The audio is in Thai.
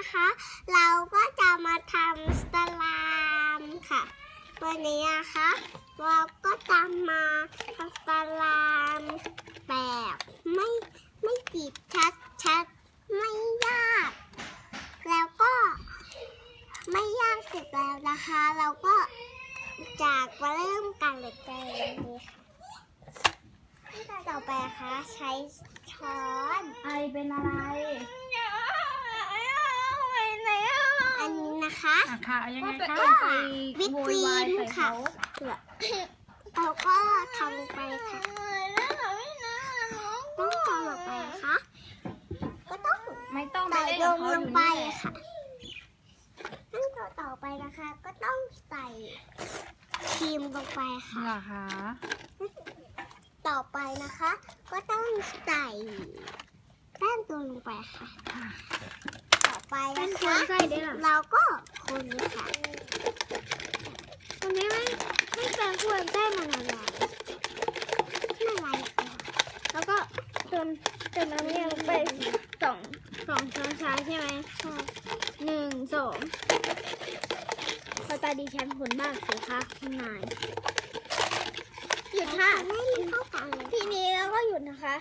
นะคะ เราก็จะมาทำสลามค่ะ วันนี้นะคะเราก็จะมาทำสลามแบบไม่ไม่จีบชัดชัดไม่ยาก แล้วก็ไม่ยากเสร็จแล้วนะคะ เราก็จากมาเริ่มกันเลยกันเลยค่ะต่อไปนะคะใช้ช้อนไอเป็นอะไร อันนี้นะคะ อะค่ะเอายังไงคะ ก็ไปวิปโวครียวายมใส่ค่ะเขาเราก็ทำลงไปค่ะ ต้องทำลงไปนะคะก็ต้องไม่ต้องไปใส่เล่นลกับงเขาลองยู่ไปนี่แหละค่ะขั้นตอนต่อไปนะคะ ก็ต้องใส่ครีมลงไปค่ะ เหรอคะต่อไปนะคะ ก็ต้องใส่แป้งตัวลงไปค่ะ ต่อไปนะคะเราก็ คนเลยค่ะคนนี้ไม่ไม่แปลงควรแป้มันละลายละลายแล้วก็เติมเติมน้ำเงี้ยไปสองสองช้อนชาใช่ไหมใช่หนึ่งสองพอตาดีฉันผลมากสิคะคุณนายหยุดค่ะไม่มีเข้ากันเลยทีนี้เราก็หยุดนะคะ